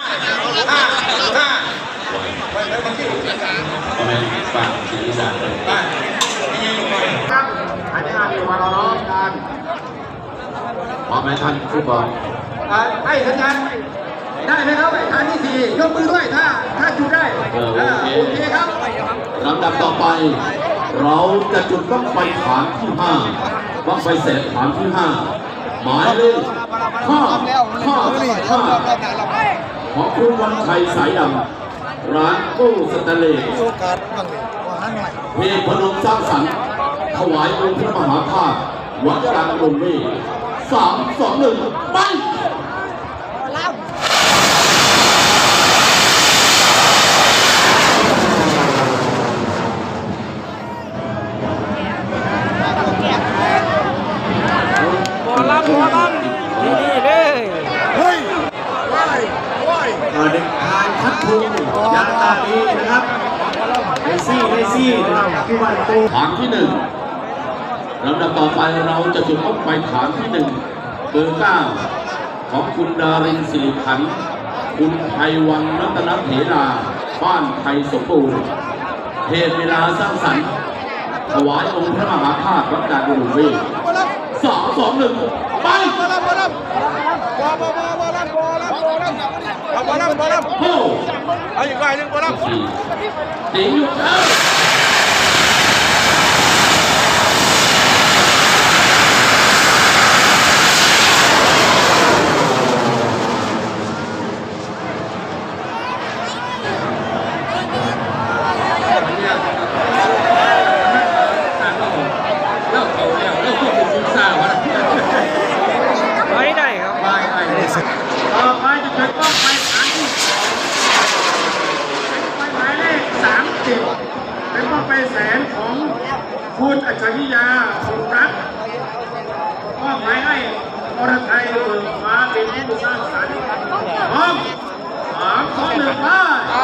ห้าห้าเพร้อีสานไปยิงหน่อยครับอันนี้งานอยู่มไหมท่านผู้บอลให้สัญญาณได้ไหมครับฐานที่สี่ยกมือด้วยถ้าถ้าจุดได้โอเคครับลำดับต่อไป เราจะจุดบ้างไฟฐานที่ห้าบ้างไฟแสนฐานที่ห้าหมายเลขห้าห้าห้า ของคุณวันชัยสายดำร้านกู้สแตนเลสโอกาสบ้างเลยว่าหันหน่อยเพจพนมสร้างสรรค์ถวายองค์พระมหาธาตุวัดกลางกรุงเมฆสามสองหนึ่งไป หมอลำหมอลำที่นี่เลย เฮ้ยว้ายว้าย เด็กชาย ทัดทูยาตาดีนะครับไอซี่ไอซี่นะครับที่วันตูฐานที่หนึ่งลำดับต่อไปเราจะจุดบ้างไฟฐานที่หนึ่งเบอร์เก้าของคุณดารินสิริขัน คุณไพวันรัตนเถราบ้านไทยสมบูรณ์เพเวลาสร้างสรรค์ถวายองค์พระมหาธาตุวัดกลารุงเมฆสามสองหนึ่งไป lắm, to lắm. Anh nhìn qua, anh nhìn คุณอัจฉริยาสุรัตน์มอบหมายให้อรไทยเบิกฟ้าเป็นผู้สร้างสรรค์พร้อมสามสองหนึ่งไป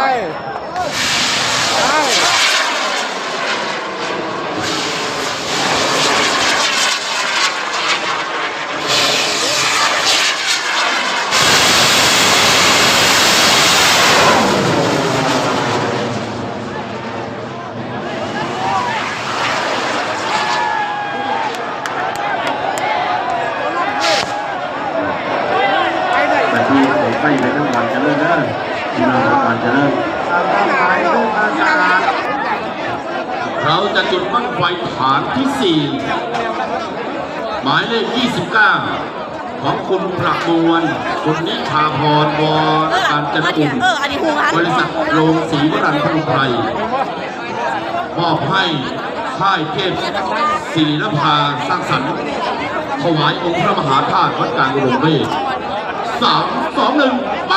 ที่ผมไปในทั้งวันจะเลิกนะที่เราทั้งวันจะเลิกเราจะจุดบั้งไฟฐานที่สี่หมายเลข 29 ของคุณประมวลคุณนิชาพรวรการจันกุลเอออันนี้ฮูฮันบริษัทโรงสีวรันพนุไพรมอบให้ค่ายเทพศิรินภาสร้างสรรค์ถวายองค์พระมหาธาตุวัดกลางอุดมเวท สามสองหนึ่งไป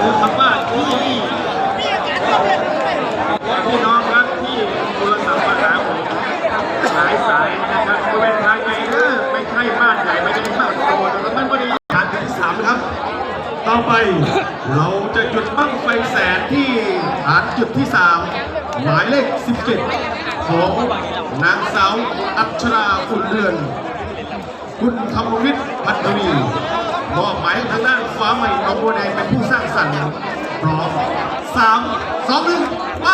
คือคำว่าที่พี่น้องครับที่โทรศัพท์มาหาผมหลายสายนะครับบริเวณทางไกลเด้อไม่ใช่บ้านใหญ่ไม่ใช่บ้านโตแต่มันพอดี ฐานที่สามนะครับ ต่อ ไป เราจะจุดบั้งไฟแสนที่ฐานจุดที่สามหมายเลข 17 ของนางสาวอัชราอุ่นเรือน คุณธรรมวิทย์พัฒนีมอบหมายทางด้านฟ้าใหม่หนองบัวแดงเป็นผู้สร้างสรรค์พร้อมสามสองหนึ่งไป